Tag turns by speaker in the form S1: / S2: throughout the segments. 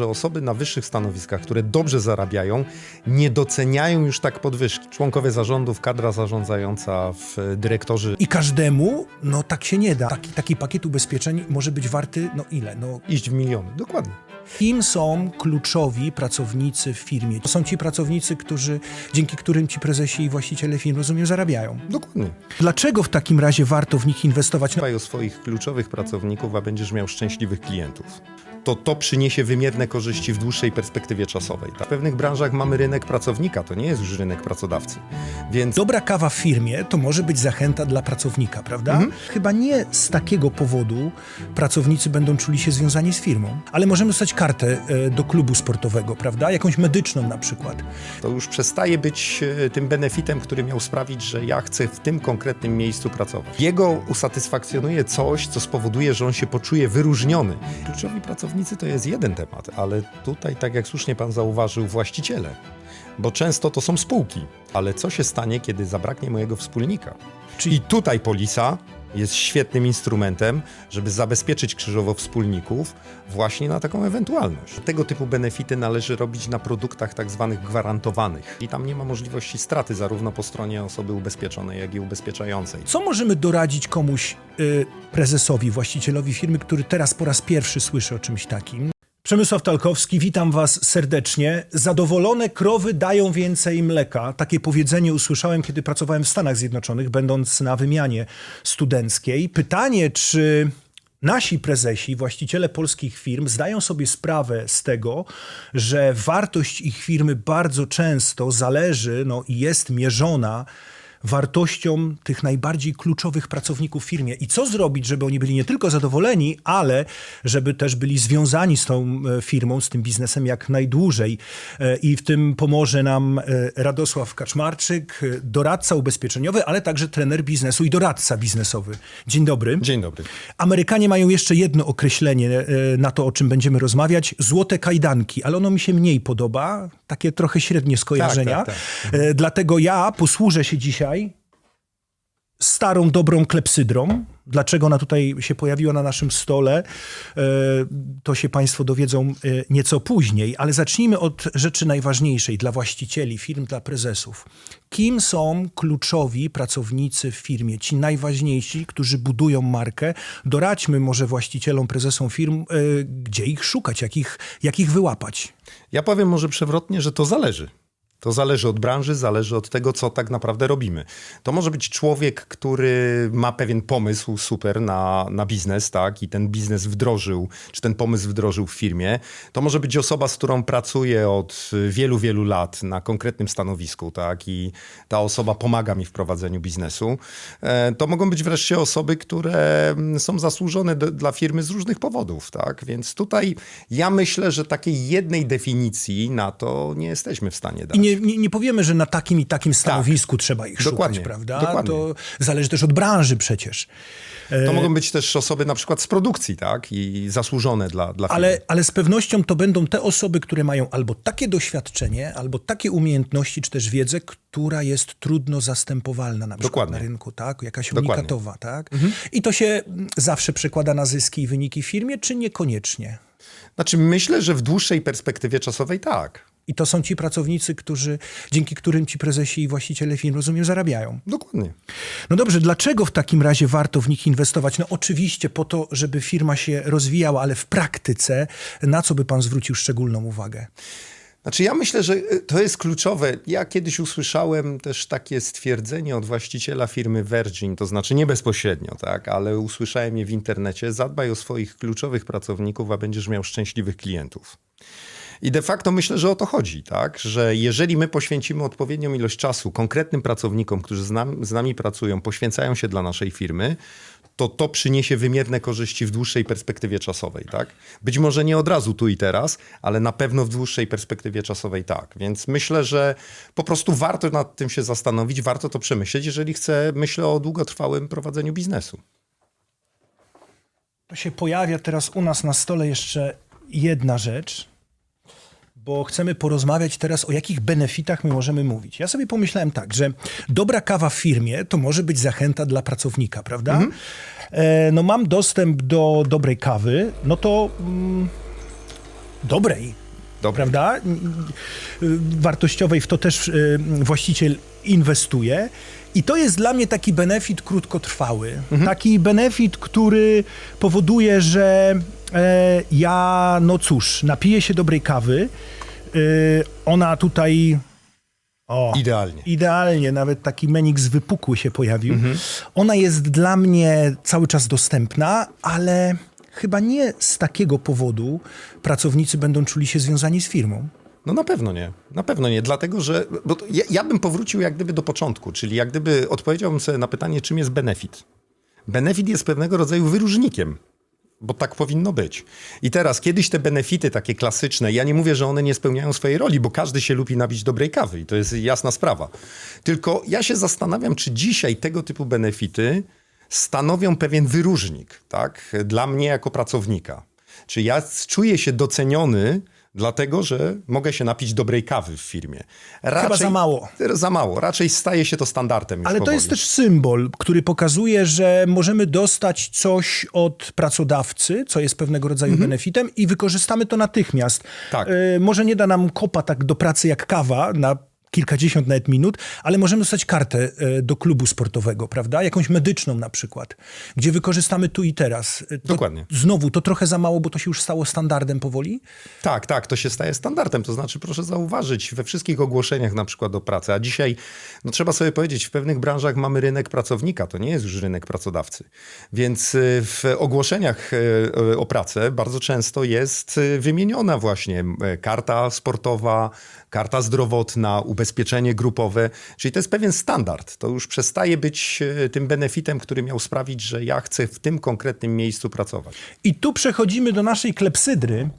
S1: że osoby na wyższych stanowiskach, które dobrze zarabiają, nie doceniają już tak podwyżki. Członkowie zarządów, kadra zarządzająca, dyrektorzy
S2: I każdemu, no tak się nie da. Taki, taki pakiet ubezpieczeń może być warty, no ile? No,
S1: iść w miliony. Dokładnie.
S2: Kim są kluczowi pracownicy w firmie? To są ci pracownicy, którzy, dzięki którym ci prezesi i właściciele firm, rozumiem, zarabiają.
S1: Dokładnie.
S2: Dlaczego w takim razie warto w nich inwestować?
S1: Dbaj o swoich kluczowych pracowników, a będziesz miał szczęśliwych klientów. To to przyniesie wymierne korzyści w dłuższej perspektywie czasowej. Tak? W pewnych branżach mamy rynek pracownika, to nie jest już rynek pracodawcy. Więc
S2: Dobra kawa w firmie to może być zachęta dla pracownika, prawda? Chyba nie z takiego powodu pracownicy będą czuli się związani z firmą, ale możemy dostać kartę e, do klubu sportowego, prawda? Jakąś medyczną na przykład.
S1: to już przestaje być e, tym benefitem, który miał sprawić, że ja chcę w tym konkretnym miejscu pracować. Jego usatysfakcjonuje coś, co spowoduje, że on się poczuje wyróżniony. Kluczowi pracownicy to jest jeden temat, ale tutaj, tak jak słusznie pan zauważył, właściciele. Bo często to są spółki. Ale co się stanie, kiedy zabraknie mojego wspólnika?
S2: Czyli-
S1: I tutaj polisa jest świetnym instrumentem, żeby zabezpieczyć krzyżowo wspólników właśnie na taką ewentualność. Tego typu benefity należy robić na produktach tak zwanych gwarantowanych. I tam nie ma możliwości straty zarówno po stronie osoby ubezpieczonej, jak i ubezpieczającej.
S2: Co możemy doradzić komuś, y, prezesowi, właścicielowi firmy, który teraz po raz pierwszy słyszy o czymś takim? Przemysław Talkowski, witam Was serdecznie. Zadowolone krowy dają więcej mleka. Takie powiedzenie usłyszałem, kiedy pracowałem w Stanach Zjednoczonych, będąc na wymianie studenckiej. Pytanie, czy nasi prezesi, właściciele polskich firm zdają sobie sprawę z tego, że wartość ich firmy bardzo często zależy no, i jest mierzona wartością tych najbardziej kluczowych pracowników w firmie. I co zrobić, żeby oni byli nie tylko zadowoleni, ale żeby też byli związani z tą e, firmą, z tym biznesem jak najdłużej. E, I w tym pomoże nam e, Radosław Kaczmarczyk, doradca ubezpieczeniowy, ale także trener biznesu i doradca biznesowy. Dzień dobry.
S1: Dzień dobry.
S2: Amerykanie mają jeszcze jedno określenie na to, o czym będziemy rozmawiać. Złote kajdanki, ale ono mi się mniej podoba. Takie trochę średnie skojarzenia.
S1: tak,
S2: E, Dlatego ja posłużę się dzisiaj starą, dobrą klepsydrą. Dlaczego ona tutaj się pojawiła na naszym stole, e, to się Państwo dowiedzą e, nieco później, ale zacznijmy od rzeczy najważniejszej dla właścicieli firm, dla prezesów. Kim są kluczowi pracownicy w firmie, ci najważniejsi, którzy budują markę? Doradźmy może właścicielom, prezesom firm, e, gdzie ich szukać, jak ich, jak ich wyłapać.
S1: Ja powiem może przewrotnie, że to zależy. To zależy od branży, zależy od tego, co tak naprawdę robimy. To może być człowiek, który ma pewien pomysł super na, na biznes, tak, i ten biznes wdrożył, czy ten pomysł wdrożył w firmie. To może być osoba, z którą pracuję od wielu, wielu lat na konkretnym stanowisku, tak, i ta osoba pomaga mi w prowadzeniu biznesu. E, To mogą być wreszcie osoby, które mm, są zasłużone do, dla firmy z różnych powodów, tak, więc tutaj ja myślę, że takiej jednej definicji na to nie jesteśmy w stanie dać.
S2: Nie, nie, nie powiemy, że na takim i takim stanowisku trzeba ich
S1: Dokładnie,
S2: szukać, prawda?
S1: dokładnie.
S2: To zależy też od branży przecież.
S1: To mogą być też osoby na przykład z produkcji, tak? I zasłużone dla, dla firmy.
S2: Ale, ale z pewnością to będą te osoby, które mają albo takie doświadczenie, albo takie umiejętności, czy też wiedzę, która jest trudno zastępowalna na przykład
S1: Dokładnie.
S2: na rynku, tak? Jakaś
S1: Dokładnie.
S2: unikatowa, tak? I to się zawsze przekłada na zyski i wyniki w firmie, czy niekoniecznie?
S1: Znaczy myślę, że w dłuższej perspektywie czasowej tak.
S2: I to są ci pracownicy, którzy, dzięki którym ci prezesi i właściciele firm, rozumiem, zarabiają.
S1: Dokładnie.
S2: No dobrze, dlaczego w takim razie warto w nich inwestować? No oczywiście po to, żeby firma się rozwijała, ale w praktyce na co by pan zwrócił szczególną uwagę?
S1: Znaczy ja myślę, że y, to jest kluczowe. Ja kiedyś usłyszałem też takie stwierdzenie od właściciela firmy Virgin, to znaczy nie bezpośrednio, tak, ale usłyszałem je w internecie. Zadbaj o swoich kluczowych pracowników, a będziesz miał szczęśliwych klientów. I de facto myślę, że o to chodzi, tak? Że jeżeli my poświęcimy odpowiednią ilość czasu konkretnym pracownikom, którzy z, nam, z nami pracują, poświęcają się dla naszej firmy, to to przyniesie wymierne korzyści w dłuższej perspektywie czasowej, tak? Być może nie od razu tu i teraz, ale na pewno w dłuższej perspektywie czasowej tak. Więc myślę, że po prostu warto nad tym się zastanowić, warto to przemyśleć, jeżeli chcę, myślę o długotrwałym prowadzeniu biznesu.
S2: To się pojawia teraz u nas na stole jeszcze jedna rzecz, bo chcemy porozmawiać teraz o jakich benefitach my możemy mówić. Ja sobie pomyślałem tak, że dobra kawa w firmie to może być zachęta dla pracownika, prawda? E, no mam dostęp do dobrej kawy, no to mm, dobrej, prawda? Wartościowej, w to też y, właściciel inwestuje. I to jest dla mnie taki benefit krótkotrwały. Taki benefit, który powoduje, że e, ja, no cóż, napiję się dobrej kawy. Y, ona tutaj. O,
S1: Idealnie.
S2: Idealnie, nawet taki menik z wypukły się pojawił. Ona jest dla mnie cały czas dostępna, ale chyba nie z takiego powodu pracownicy będą czuli się związani z firmą.
S1: No na pewno nie. Na pewno nie, dlatego że bo ja, ja bym powrócił jak gdyby do początku, czyli jak gdyby odpowiedziałbym sobie na pytanie, czym jest benefit. Benefit jest pewnego rodzaju wyróżnikiem. Bo tak powinno być. I teraz, kiedyś te benefity takie klasyczne, ja nie mówię, że one nie spełniają swojej roli, bo każdy się lubi nabić dobrej kawy i to jest jasna sprawa. Tylko ja się zastanawiam, czy dzisiaj tego typu benefity stanowią pewien wyróżnik, tak? Dla mnie jako pracownika. Czy ja czuję się doceniony, dlatego że mogę się napić dobrej kawy w firmie. Raczej,
S2: za mało.
S1: Za mało. Raczej staje się to standardem.
S2: Ale to
S1: powoli.
S2: jest też symbol, który pokazuje, że możemy dostać coś od pracodawcy, co jest pewnego rodzaju benefitem i wykorzystamy to natychmiast.
S1: Tak.
S2: E, może nie da nam kopa tak do pracy jak kawa na kilkadziesiąt nawet minut, ale możemy dostać kartę e, do klubu sportowego, prawda? Jakąś medyczną na przykład, gdzie wykorzystamy tu i teraz. E, To,
S1: Dokładnie.
S2: Znowu, to trochę za mało, bo to się już stało standardem powoli.
S1: Tak, tak, to się staje standardem. To znaczy, proszę zauważyć, we wszystkich ogłoszeniach na przykład do pracy, a dzisiaj, no trzeba sobie powiedzieć, w pewnych branżach mamy rynek pracownika, to nie jest już rynek pracodawcy. Więc y, w ogłoszeniach o pracę bardzo często jest wymieniona właśnie karta sportowa, karta zdrowotna, ubezpieczenie grupowe, czyli to jest pewien standard. To już przestaje być y, tym benefitem, który miał sprawić, że ja chcę w tym konkretnym miejscu pracować.
S2: I tu przechodzimy do naszej klepsydry,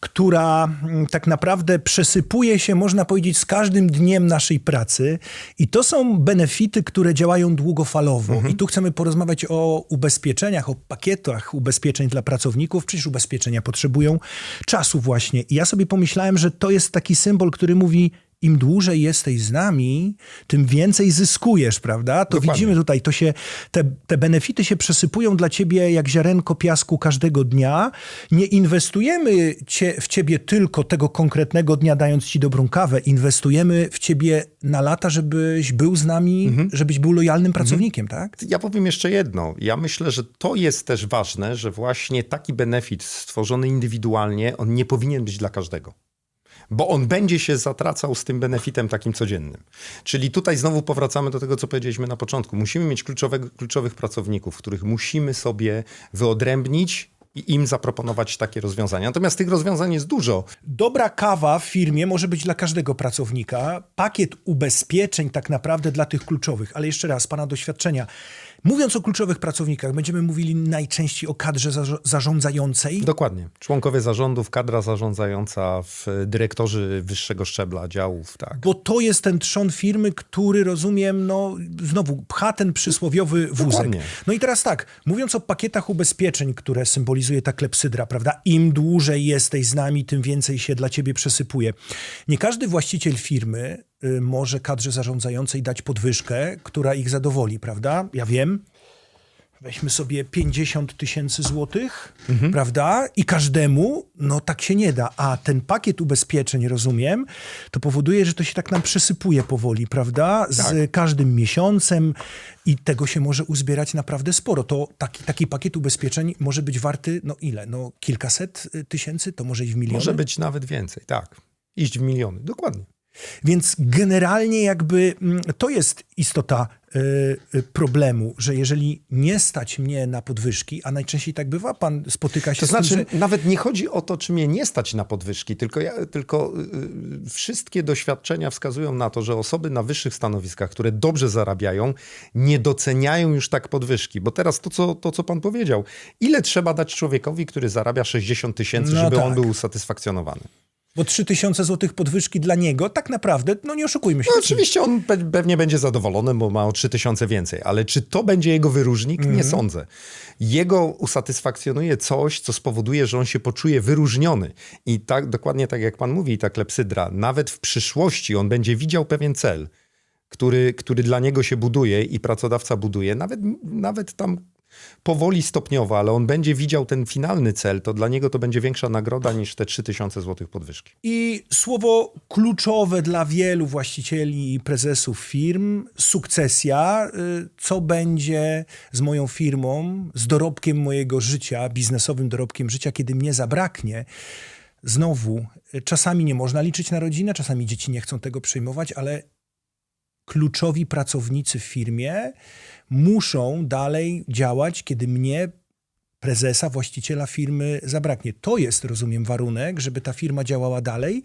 S2: która mm, tak naprawdę przesypuje się, można powiedzieć, z każdym dniem naszej pracy. I to są benefity, które działają długofalowo. I tu chcemy porozmawiać o ubezpieczeniach, o pakietach ubezpieczeń dla pracowników. Przecież ubezpieczenia potrzebują czasu właśnie. I ja sobie pomyślałem, że to jest taki symbol, który mówi. Im dłużej jesteś z nami, tym więcej zyskujesz, prawda? To
S1: Dokładnie.
S2: widzimy tutaj, to się, te, te benefity się przesypują dla ciebie jak ziarenko piasku każdego dnia. Nie inwestujemy cie, w ciebie tylko tego konkretnego dnia, dając ci dobrą kawę. Inwestujemy w ciebie na lata, żebyś był z nami, żebyś był lojalnym pracownikiem, tak?
S1: Ja powiem jeszcze jedno. Ja myślę, że to jest też ważne, że właśnie taki benefit stworzony indywidualnie, on nie powinien być dla każdego. Bo on będzie się zatracał z tym benefitem takim codziennym. Czyli tutaj znowu powracamy do tego, co powiedzieliśmy na początku. Musimy mieć kluczowych pracowników, których musimy sobie wyodrębnić i im zaproponować takie rozwiązania. Natomiast tych rozwiązań jest dużo.
S2: Dobra kawa w firmie może być dla każdego pracownika. Pakiet ubezpieczeń tak naprawdę dla tych kluczowych. Ale jeszcze raz, pana doświadczenia. Mówiąc o kluczowych pracownikach, będziemy mówili najczęściej o kadrze zarządzającej.
S1: Dokładnie. Członkowie zarządów, kadra zarządzająca, w dyrektorzy wyższego szczebla działów, tak.
S2: Bo to jest ten trzon firmy, który rozumiem, no znowu pcha ten przysłowiowy wózek.
S1: Dokładnie.
S2: No i teraz tak, mówiąc o pakietach ubezpieczeń, które symbolizuje ta klepsydra, prawda? Im dłużej jesteś z nami, tym więcej się dla ciebie przesypuje. Nie każdy właściciel firmy może kadrze zarządzającej dać podwyżkę, która ich zadowoli, prawda? Ja wiem. Weźmy sobie 50 tysięcy złotych, prawda? I każdemu, no tak się nie da. A ten pakiet ubezpieczeń, rozumiem, to powoduje, że to się tak nam przesypuje powoli, prawda? Z
S1: Tak.
S2: każdym miesiącem i tego się może uzbierać naprawdę sporo. To taki, taki pakiet ubezpieczeń może być warty, no ile? No kilkaset y, tysięcy? To może i w miliony?
S1: Może być nawet więcej, tak. Iść w miliony, dokładnie.
S2: Więc generalnie jakby mm, to jest istota y, y, problemu, że jeżeli nie stać mnie na podwyżki, a najczęściej tak bywa, pan spotyka się
S1: To
S2: z
S1: znaczy,
S2: tym, że
S1: nawet nie chodzi o to, czy mnie nie stać na podwyżki, tylko, ja, tylko y, wszystkie doświadczenia wskazują na to, że osoby na wyższych stanowiskach, które dobrze zarabiają, nie doceniają już tak podwyżki. Bo teraz to, co, to, co pan powiedział, ile trzeba dać człowiekowi, który zarabia 60 tysięcy,
S2: No
S1: żeby
S2: tak.
S1: on był usatysfakcjonowany?
S2: Bo 3000 złotych podwyżki dla niego, tak naprawdę, no nie oszukujmy się.
S1: No, oczywiście on pe- pewnie będzie zadowolony, bo ma o 3000 więcej, ale czy to będzie jego wyróżnik? Nie sądzę. Jego usatysfakcjonuje coś, co spowoduje, że on się poczuje wyróżniony. I tak, dokładnie tak jak pan mówi, ta klepsydra, nawet w przyszłości on będzie widział pewien cel, który, który dla niego się buduje i pracodawca buduje, nawet, nawet tam Powoli, stopniowo, ale on będzie widział ten finalny cel, to dla niego to będzie większa nagroda niż te 3000 zł podwyżki.
S2: I słowo kluczowe dla wielu właścicieli i prezesów firm sukcesja. Y, Co będzie z moją firmą, z dorobkiem mojego życia, biznesowym dorobkiem życia, kiedy mnie zabraknie? Znowu, y, czasami nie można liczyć na rodzinę, czasami dzieci nie chcą tego przejmować, ale kluczowi pracownicy w firmie muszą dalej działać, kiedy mnie, prezesa, właściciela firmy zabraknie. To jest, rozumiem, warunek, żeby ta firma działała dalej.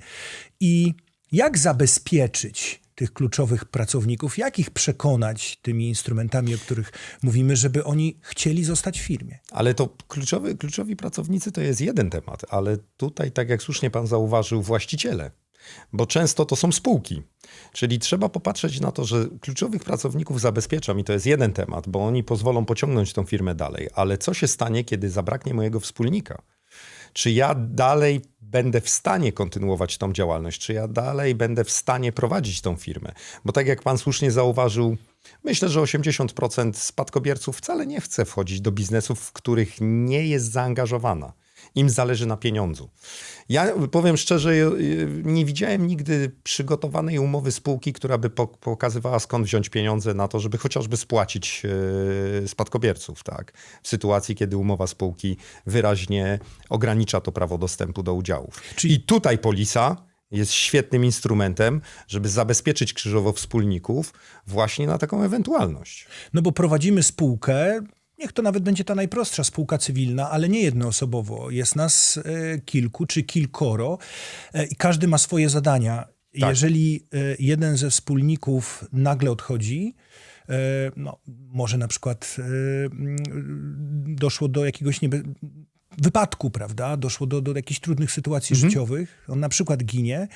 S2: I jak zabezpieczyć tych kluczowych pracowników, jak ich przekonać tymi instrumentami, o których mówimy, żeby oni chcieli zostać w firmie?
S1: Ale to kluczowy, kluczowi pracownicy to jest jeden temat, ale tutaj, tak jak słusznie pan zauważył, właściciele. Bo często to są spółki. Czyli trzeba popatrzeć na to, że kluczowych pracowników zabezpieczam i to jest jeden temat, bo oni pozwolą pociągnąć tą firmę dalej. Ale co się stanie, kiedy zabraknie mojego wspólnika? Czy ja dalej będę w stanie kontynuować tą działalność? Czy ja dalej będę w stanie prowadzić tą firmę? Bo tak jak pan słusznie zauważył, myślę, że 80% spadkobierców wcale nie chce wchodzić do biznesów, w których nie jest zaangażowana. Im zależy na pieniądzu. Ja powiem szczerze, nie widziałem nigdy przygotowanej umowy spółki, która by po- pokazywała skąd wziąć pieniądze na to, żeby chociażby spłacić y, spadkobierców, tak? W sytuacji, kiedy umowa spółki wyraźnie ogranicza to prawo dostępu do udziałów.
S2: Czyli-
S1: I tutaj polisa jest świetnym instrumentem, żeby zabezpieczyć krzyżowo wspólników właśnie na taką ewentualność.
S2: No bo prowadzimy spółkę, niech to nawet będzie ta najprostsza spółka cywilna, ale nie jednoosobowo. Jest nas e, kilku czy kilkoro e, i każdy ma swoje zadania.
S1: Tak.
S2: Jeżeli e, jeden ze wspólników nagle odchodzi, no, może na przykład mm, doszło do jakiegoś niebe... wypadku, prawda? Doszło do, do jakichś trudnych sytuacji życiowych, on na przykład ginie,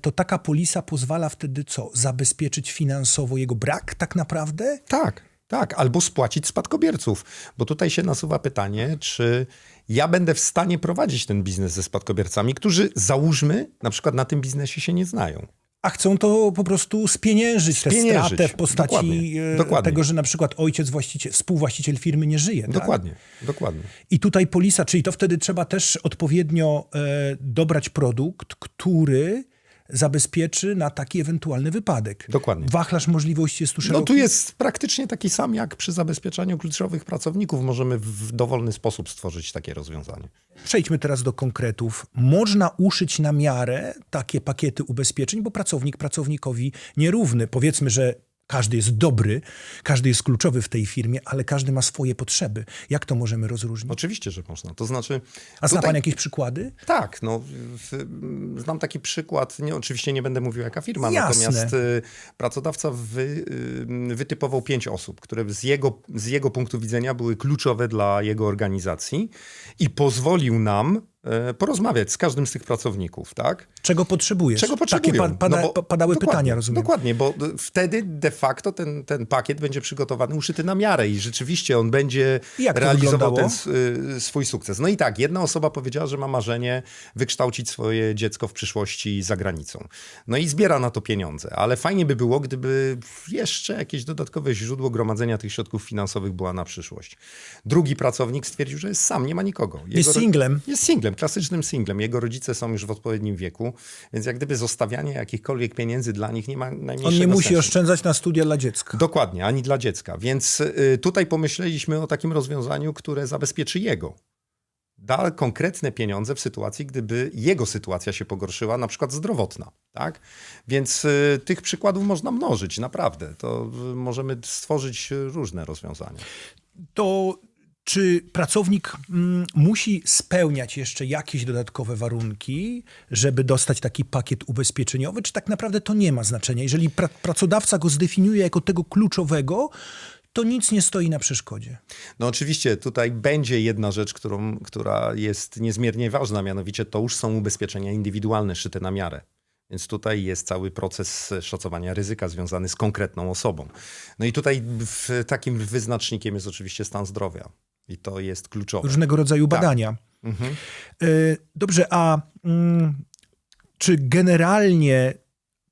S2: to taka polisa pozwala wtedy co? Zabezpieczyć finansowo jego brak tak naprawdę?
S1: Tak, tak, albo spłacić spadkobierców, bo tutaj się nasuwa pytanie, czy ja będę w stanie prowadzić ten biznes ze spadkobiercami, którzy załóżmy, na przykład na tym biznesie się nie znają.
S2: A chcą to po prostu spieniężyć, tę
S1: Spieniężyć.
S2: stratę w postaci
S1: Dokładnie.
S2: e,
S1: Dokładnie.
S2: tego, że na przykład ojciec, właściciel, współwłaściciel firmy nie żyje. Tak?
S1: Dokładnie, dokładnie.
S2: I tutaj polisa, czyli to wtedy trzeba też odpowiednio e, dobrać produkt, który zabezpieczy na taki ewentualny wypadek.
S1: Dokładnie.
S2: Wachlarz możliwości jest tu
S1: No
S2: szeroki.
S1: tu jest praktycznie taki sam jak przy zabezpieczaniu kluczowych pracowników. Możemy w dowolny sposób stworzyć takie rozwiązanie.
S2: Przejdźmy teraz do konkretów. Można uszyć na miarę takie pakiety ubezpieczeń, bo pracownik pracownikowi nierówny. Powiedzmy, że każdy jest dobry, każdy jest kluczowy w tej firmie, ale każdy ma swoje potrzeby. Jak to możemy rozróżnić?
S1: Oczywiście, że można. To znaczy.
S2: A zna
S1: tutaj-
S2: pan jakieś przykłady?
S1: Tak, no, w, znam taki przykład, nie, oczywiście nie będę mówił jaka firma,
S2: Jasne.
S1: natomiast y, pracodawca wy, y, wytypował pięć osób, które z jego, z jego punktu widzenia były kluczowe dla jego organizacji i pozwolił nam porozmawiać z każdym z tych pracowników, tak?
S2: Czego potrzebujesz?
S1: Czego potrzebują?
S2: Takie pada,
S1: No bo-
S2: pa- padały pytania, rozumiem.
S1: Dokładnie, bo wtedy de facto ten, ten pakiet będzie przygotowany, uszyty na miarę i rzeczywiście on będzie realizował ten y, swój sukces. No i tak, jedna osoba powiedziała, że ma marzenie wykształcić swoje dziecko w przyszłości za granicą. No i zbiera na to pieniądze, ale fajnie by było, gdyby jeszcze jakieś dodatkowe źródło gromadzenia tych środków finansowych była na przyszłość. Drugi pracownik stwierdził, że jest sam, nie ma nikogo.
S2: Jest
S1: ro-
S2: singlem.
S1: jest singlem, klasycznym singlem. Jego rodzice są już w odpowiednim wieku, więc jak gdyby zostawianie jakichkolwiek pieniędzy dla nich nie ma najmniejszego
S2: On nie musi
S1: sensu.
S2: oszczędzać na studia dla dziecka.
S1: Dokładnie, ani dla dziecka. Więc y, tutaj pomyśleliśmy o takim rozwiązaniu, które zabezpieczy jego. Da konkretne pieniądze w sytuacji, gdyby jego sytuacja się pogorszyła, na przykład zdrowotna. Tak? Więc y, tych przykładów można mnożyć, naprawdę. To y, możemy stworzyć różne rozwiązania.
S2: To czy pracownik mm, musi spełniać jeszcze jakieś dodatkowe warunki, żeby dostać taki pakiet ubezpieczeniowy, czy tak naprawdę to nie ma znaczenia? Jeżeli pra pracodawca go zdefiniuje jako tego kluczowego, to nic nie stoi na przeszkodzie.
S1: No oczywiście tutaj będzie jedna rzecz, którą, która jest niezmiernie ważna, mianowicie to już są ubezpieczenia indywidualne szyte na miarę. Więc tutaj jest cały proces szacowania ryzyka związany z konkretną osobą. No i tutaj takim wyznacznikiem jest oczywiście stan zdrowia. I to jest kluczowe.
S2: Różnego rodzaju
S1: Tak.
S2: badania.
S1: Mhm.
S2: Y, Dobrze, a mm, czy generalnie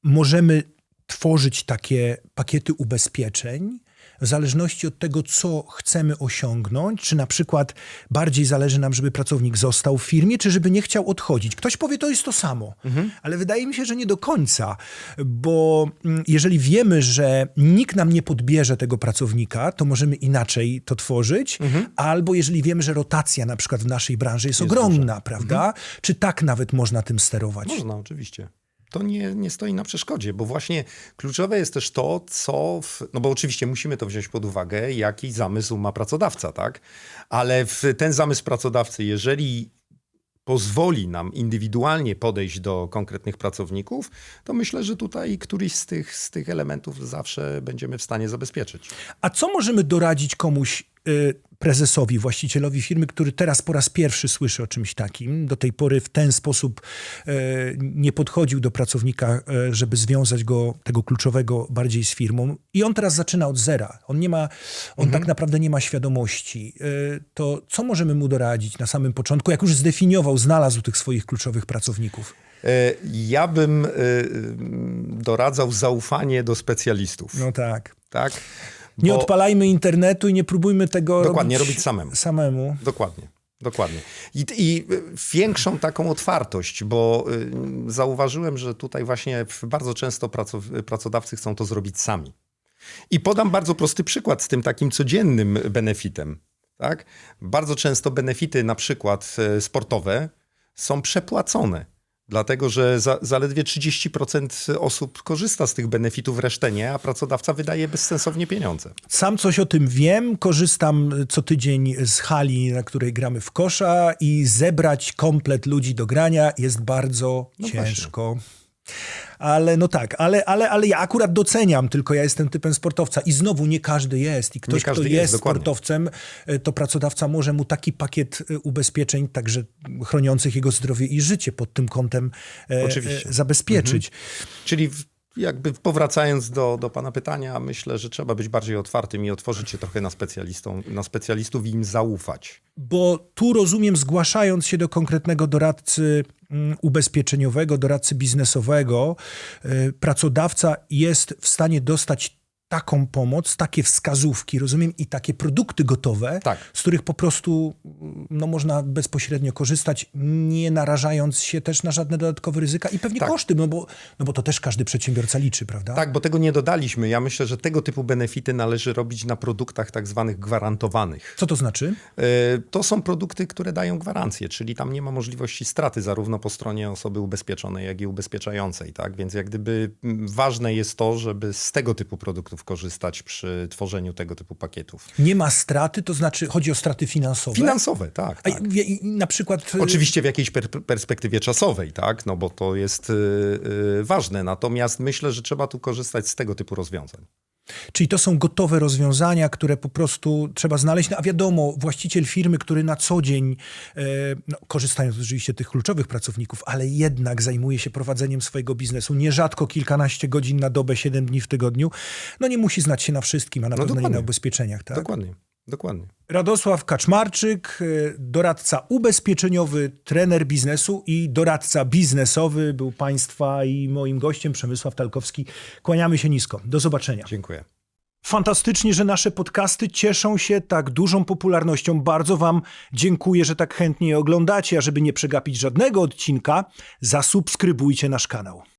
S2: możemy tworzyć takie pakiety ubezpieczeń, w zależności od tego, co chcemy osiągnąć, czy na przykład bardziej zależy nam, żeby pracownik został w firmie, czy żeby nie chciał odchodzić. Ktoś powie, to jest to samo, ale wydaje mi się, że nie do końca, bo mm, jeżeli wiemy, że nikt nam nie podbierze tego pracownika, to możemy inaczej to tworzyć, albo jeżeli wiemy, że rotacja na przykład w naszej branży jest, ogromna, prawda? Czy tak nawet można tym sterować?
S1: Można, oczywiście. To nie, nie stoi na przeszkodzie, bo właśnie kluczowe jest też to, co. W, no bo oczywiście musimy to wziąć pod uwagę, jaki zamysł ma pracodawca, tak? Ale w ten zamysł pracodawcy, jeżeli pozwoli nam indywidualnie podejść do konkretnych pracowników, to myślę, że tutaj któryś z tych, z tych elementów zawsze będziemy w stanie zabezpieczyć.
S2: A co możemy doradzić komuś, prezesowi, właścicielowi firmy, który teraz po raz pierwszy słyszy o czymś takim, do tej pory w ten sposób y, nie podchodził do pracownika, y, żeby związać go, tego kluczowego, bardziej z firmą i on teraz zaczyna od zera. On nie ma, on tak naprawdę nie ma świadomości. Y, to co możemy mu doradzić na samym początku, jak już zdefiniował, znalazł tych swoich kluczowych pracowników?
S1: E, Ja bym doradzał zaufanie do specjalistów.
S2: No tak.
S1: Tak?
S2: Nie
S1: Bo-
S2: odpalajmy internetu i nie próbujmy tego
S1: Dokładnie,
S2: robić,
S1: robić samemu.
S2: samemu.
S1: Dokładnie. Dokładnie. I, I większą taką otwartość, bo y, zauważyłem, że tutaj właśnie bardzo często pracodawcy chcą to zrobić sami. I podam bardzo prosty przykład z tym takim codziennym benefitem. Tak? Bardzo często benefity, na przykład e, sportowe, są przepłacone. Dlatego, że za, zaledwie 30% osób korzysta z tych benefitów, resztę nie, a pracodawca wydaje bezsensownie pieniądze.
S2: Sam coś o tym wiem, korzystam co tydzień z hali, na której gramy w kosza i zebrać komplet ludzi do grania jest bardzo
S1: No
S2: ciężko. Ale no tak, ale, ale, ale ja akurat doceniam, tylko ja jestem typem sportowca i znowu nie każdy jest. I ktoś, kto
S1: jest,
S2: jest, sportowcem, y, to pracodawca może mu taki pakiet y, ubezpieczeń, także chroniących jego zdrowie i życie pod tym kątem e, e, zabezpieczyć.
S1: Czyli w- jakby powracając do, do pana pytania, myślę, że trzeba być bardziej otwartym i otworzyć się trochę na, specjalistą, na specjalistów i im zaufać.
S2: Bo tu rozumiem, zgłaszając się do konkretnego doradcy mm, ubezpieczeniowego, doradcy biznesowego, y, pracodawca jest w stanie dostać taką pomoc, takie wskazówki, rozumiem, i takie produkty gotowe,
S1: Tak.
S2: z których po prostu mm, no, można bezpośrednio korzystać, nie narażając się też na żadne dodatkowe ryzyka i pewnie
S1: Tak.
S2: koszty, no bo, no bo to też każdy przedsiębiorca liczy, prawda?
S1: Tak, bo tego nie dodaliśmy. Ja myślę, że tego typu benefity należy robić na produktach tak zwanych gwarantowanych.
S2: Co to znaczy?
S1: E, To są produkty, które dają gwarancję, czyli tam nie ma możliwości straty zarówno po stronie osoby ubezpieczonej, jak i ubezpieczającej. Tak? Więc jak gdyby mm, ważne jest to, żeby z tego typu produktów korzystać przy tworzeniu tego typu pakietów.
S2: Nie ma straty, to znaczy chodzi o straty finansowe.
S1: Finansowe, tak.
S2: A
S1: tak.
S2: i- i- na przykład... y,
S1: Oczywiście w jakiejś per perspektywie czasowej, tak? No bo to jest y, y, ważne. Natomiast myślę, że trzeba tu korzystać z tego typu rozwiązań.
S2: Czyli to są gotowe rozwiązania, które po prostu trzeba znaleźć. No, a wiadomo, właściciel firmy, który na co dzień, e, no, korzystając oczywiście tych kluczowych pracowników, ale jednak zajmuje się prowadzeniem swojego biznesu, nierzadko kilkanaście godzin na dobę, siedem dni w tygodniu, no nie musi znać się na wszystkim, a na
S1: No
S2: pewno nie
S1: dokładnie.
S2: na ubezpieczeniach. Tak?
S1: Dokładnie, dokładnie.
S2: Radosław Kaczmarczyk, e, doradca ubezpieczeniowy, trener biznesu i doradca biznesowy był Państwa i moim gościem Przemysław Talkowski. Kłaniamy się nisko. Do zobaczenia.
S1: Dziękuję.
S2: Fantastycznie, że nasze podcasty cieszą się tak dużą popularnością. Bardzo Wam dziękuję, że tak chętnie je oglądacie. A żeby nie przegapić żadnego odcinka, zasubskrybujcie nasz kanał.